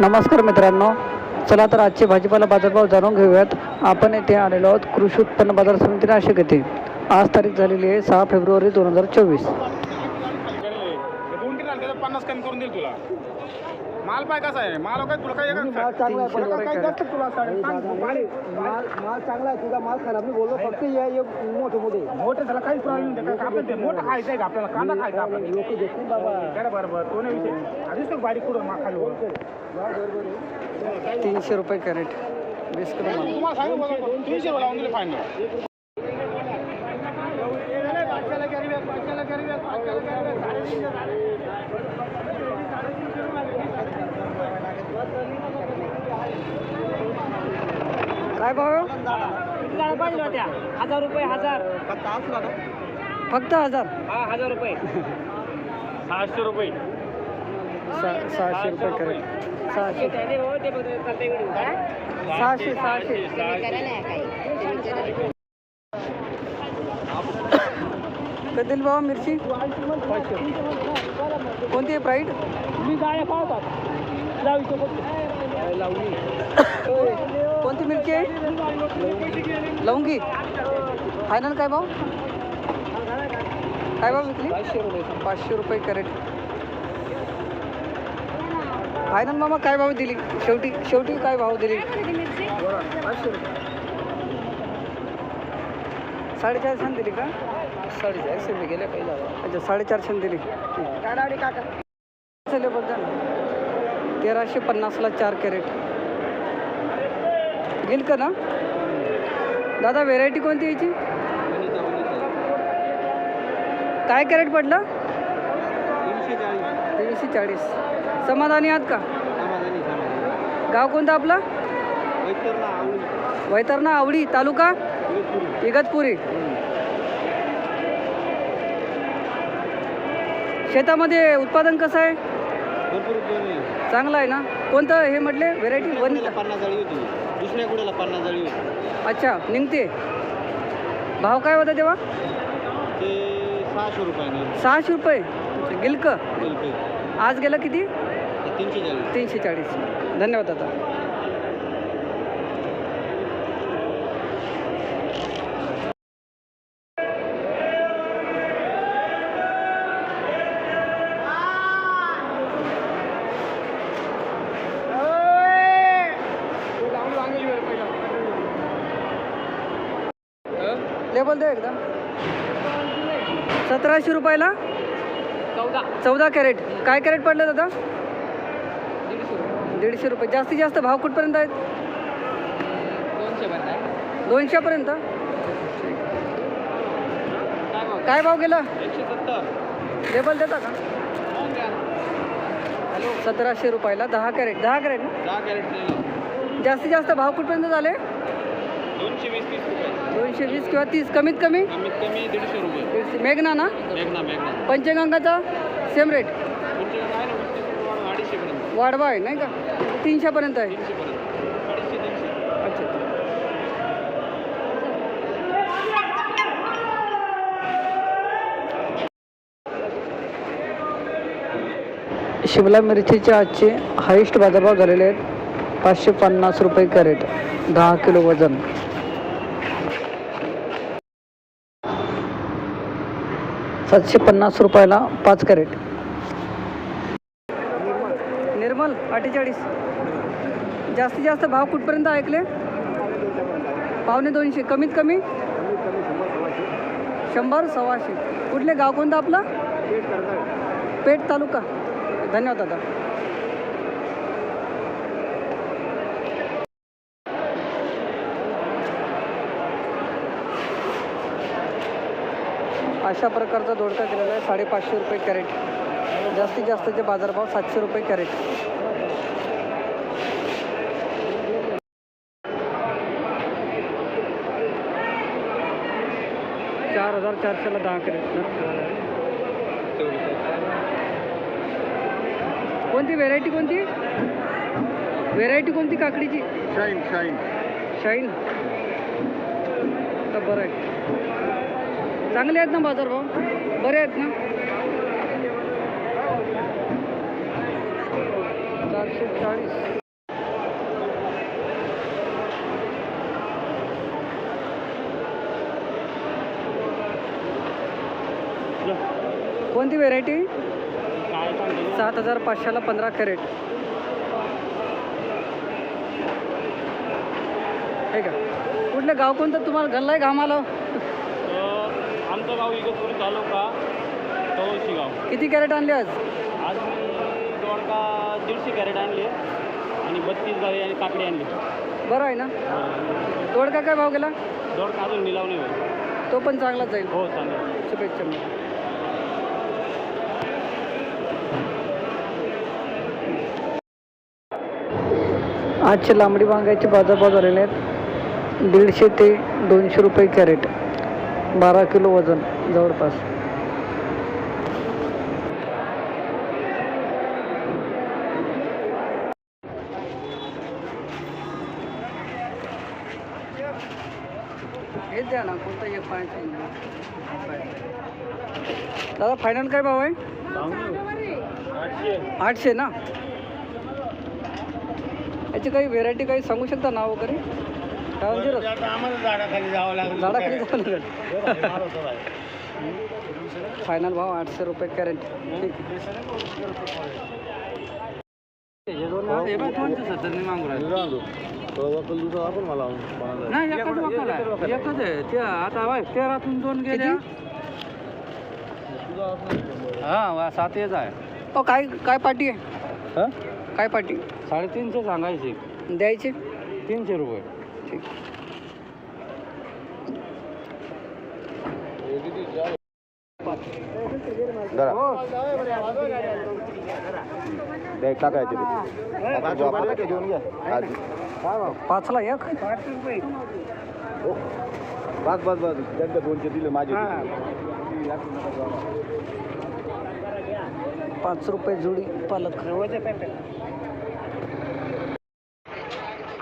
नमस्कार मित्रांनो. चला तर आजचे भाजीपाला बाजारभाव जाणून घेऊयात. आपण येथे आलेलो आहोत कृषी उत्पन्न बाजार समिती नाशिक येथे. आज तारीख झालेली आहे सहा फेब्रुवारी दोन हजार चोवीस. पन्नास कमी करून देईल तुला. माल पाय कसा आहे? माल काय तुला काय माल चांगला आहे, पण काय जास्त तुला सांग- माल आहे. माल माल चांगला आहे तुझा माल खराब मी बोललो फक्त हे मोठे मोठे. मोठं त्याला काही प्रॉब्लेम नाही का ते मोठं खायचं आहे का? आपल्याला कांदा खायचा आपल्याला. लोक घेतील बाबा. बरं बरं बरं तो नाही विषय. आधीच तो बारीक कुठं मा खाली वर. तीनशे रुपये कॅरेट. वीस किलो माल तुम्हाला सांगू बघा, तीनशे रुपये लावून दिले फायनल काय भाव गाड्या पाहिजे होत्या. हजार रुपये हजार. फक्त हजार? हा हजार रुपये. सहाशे रुपये. सहा- सहाशे रुपये कॅरेट सहाशे. त्याने ते बघ चालतंय व्हिडिओ काय? सहाशे सहाशे कधी भाव मिरची? कोणती आहे प्राईट मी गाड्या पाहतात. कोणती मिरची आहे? लवंगी? फायनल काय भाव? काय भाव विकली? पाचशे रुपये रुपये कॅरेट. फायनल मामा काय भाव दिली? शेवटी शेवटी काय भाव दिली? रुपये साडेचारशे दिली का? साडेचारशे गेले पहिला अच्छा साडेचारशे दिली. ना तेराशे पन्नासला चार कॅरेट. घेईल का ना? दादा व्हेरायटी कोणती याची काय कॅरेट पडलं? तीनशे चाळीस. समाधानी आहात का? गाव कोणतं आपलं? वैतरणा आवडी तालुका? इगतपुरी. शेतामध्ये उत्पादन कसं आहे? चांगलं आहे ना? कोणतं हे म्हटले? व्हेरायटी वन पन्नास दुसऱ्या पन्नास जाळी होती. अच्छा निघते. भाव काय होता तेव्हा? ते सहाशे रुपयाने सहाशे रुपये? गिलक? आज गेलं किती? तीनशे चाळीस. तीनशे चाळीस. धन्यवाद दादा. लेबल दे एकदा सतराशे रुपयाला? चौदा. चौदा कॅरेट. काय कॅरेट पडलं दादा? दीडशे रुपये. जास्तीत जास्त भाव कुठपर्यंत आहेत? दोनशे पर्यंत दोनशेपर्यंत? काय भाव? गेला? लेबल देता का? सतराशे रुपयाला दहा कॅरेट. दहा कॅरेट ना? जास्तीत जास्त भाव कुठपर्यंत झाले? दोनशे वीस तीस रुपये दोनशे वीस किंवा तीस कमीत कमी? कमीत कमी दीडशे रुपये. दीडशे मेघना ना? मेघना मेघना. पंचगंगाचा? सेम रेट तुमच्या काय ना पस्तीस रुपये वाढून अडीचशेपर्यंत वाढवा आहे नाही का? तीनशेपर्यंत आहे. तीनशेपर्यंत अडीचशे तीनशे. अच्छा. शिमला मिरचीचे आजचे हायेस्ट बाजारभाव झालेले आहेत. पाचशे पन्नास रुपये कॅरेट. दहा किलो वजन. सातशे पन्नास रुपयाला पाच कॅरेट. निर्मल अठ्ठेचाळीस. जास्तीत जास्त भाव कुठपर्यंत ऐकले? पावणे दोनशे. कमीत कमी? शंभर सव्वाशे. कुठले गाव कोणतं आपलं? पेठ तालुका. धन्यवाद दादा. अशा प्रकारचा दोडका केलेला आहे. साडेपाचशे रुपये कॅरेट. जास्तीत जास्तचे बाजारभाव सातशे रुपये कॅरेट. चार हजार चारशेला दहा कॅरेट कोणती? व्हेरायटी कोणती? व्हेरायटी कोणती? काकडीची? शाईन शाईन शाईन तर बरं आहे. चांगले आहेत ना बाजारभाव बरे आहेत ना? चारशे चाळीस. कोणती व्हेरायटी सात हजार पाचशेला पंधरा कॅरेट. हे का? कुठलं गाव कोणतं? तुम्हाला घाललाय घामाला? आमचं गाव इगतपुरी तालुका तवळशी गाव. किती कॅरेट आणले आज? आज मी दोडका दीडशे कॅरेट आणले आणि बत्तीस गावी आणि काकडी आणली. बरं आहे ना? दोडका काय भाव गेला? दोडका अजून निलाव नाही होईल. तो पण चांगलाच जाईल. हो चालेल शुभेच्छा मग. आजचे लांबडी वांग्याचे बाजारभाव झालेले आहेत. दीडशे ते दोनशे रुपये कॅरेट. बारा किलो वजन जवळपास. हेच द्या ना कोणतं एक पाण्याचं दादा फायनल काय भाव आहे? आठशे. ना? याची काही व्हेरायटी काही सांगू शकता ना वगैरे? काय आम्हाला झाडाखाली जावं लागेल. झाडाखाली जावं लागेल. फायनल भाव आठशे रुपये कॅरेट. नाही एकच वाकल आहे. एकच आहे. ते आता तेरातून दोन गेले हा वा आहे. काय काय पार्टी आहे? काय पार्टी? साडेतीनशे सांगायचे. द्यायचे? तीनशे रुपये. ठीक पाचला एक? बस बस बस. त्यांच्या दोनशे दिले माझे पाच रुपये जुडी पालक.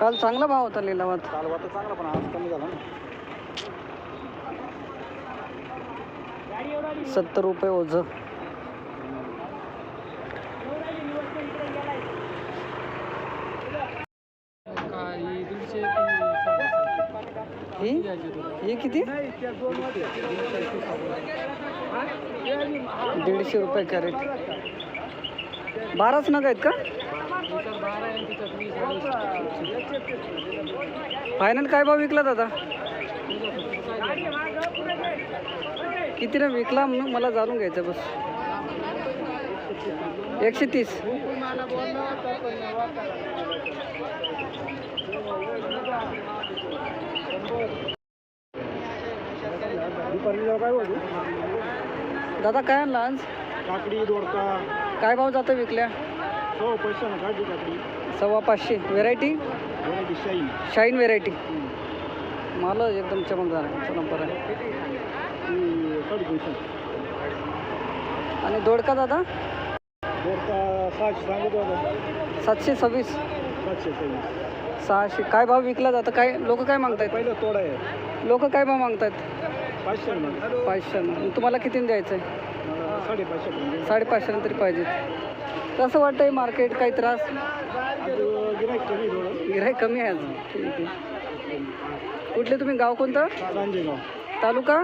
काल चांगला भाव होता लिलावात. चांगला पण आज कमी झाला ना. सत्तर रुपये ओझ. ही? ही किती? दीडशे रुपये कॅरेट. बाराच नग आहेत का? फायनल काय भाव विकला दादा? कितीला विकला म्हणून मला जाणून घ्यायचं बस. एकशे तीस. दादा काय आणला आज? काकडी दोडका. काय भाव जातं विकल्या? हो पैसा ना काढली काकडी सव्वा पाचशे. व्हेरायटी शाही शाईन व्हेरायटी माल एकदम चमकदार आहे नंबर आहे. साडेतीनशे आणि दोडका दादा? दोडका सहाशे सांगत होता सातशे सव्वीस. सातशे सव्वीस. सहाशे. काय भाव विकला जातं? काय लोक काय मागतायत? पहिलं तोडा आहे. लोक काय भाव मागतायत? पाचशे ना पाचशे तुम्हाला कितीने द्यायचं आहे साडेपाचशे पर्यंत साडेपाचशे तरी पाहिजे. कसं वाटतंय मार्केट काही त्रास? गिराईक कमी थोडं गिराईक कमी आहे अजून. ठीक आहे. कुठले तुम्ही? गाव कोणतं? रांजेगाव तालुका?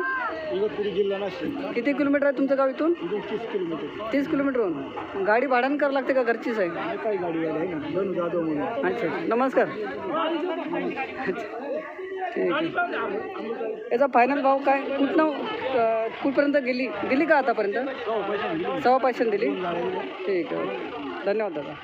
इगतपुरी जिल्हा नाशिक किती किलोमीटर आहे तुमचं गाव इथून? तीस किलोमीटर तीस किलोमीटरहून. गाडी भाड्यानं करावं लागते का घरचीच आहे? काही गाडी आहे ना? दोन जाधव म्हणून. अच्छा. नमस्कार. अच्छा ठीक आहे याचा फायनल भाव काय? कुठनं कुठपर्यंत गेली? दिली का आतापर्यंत? सव्वा पाचशे दिली? ठीक आहे. धन्यवाद दादा.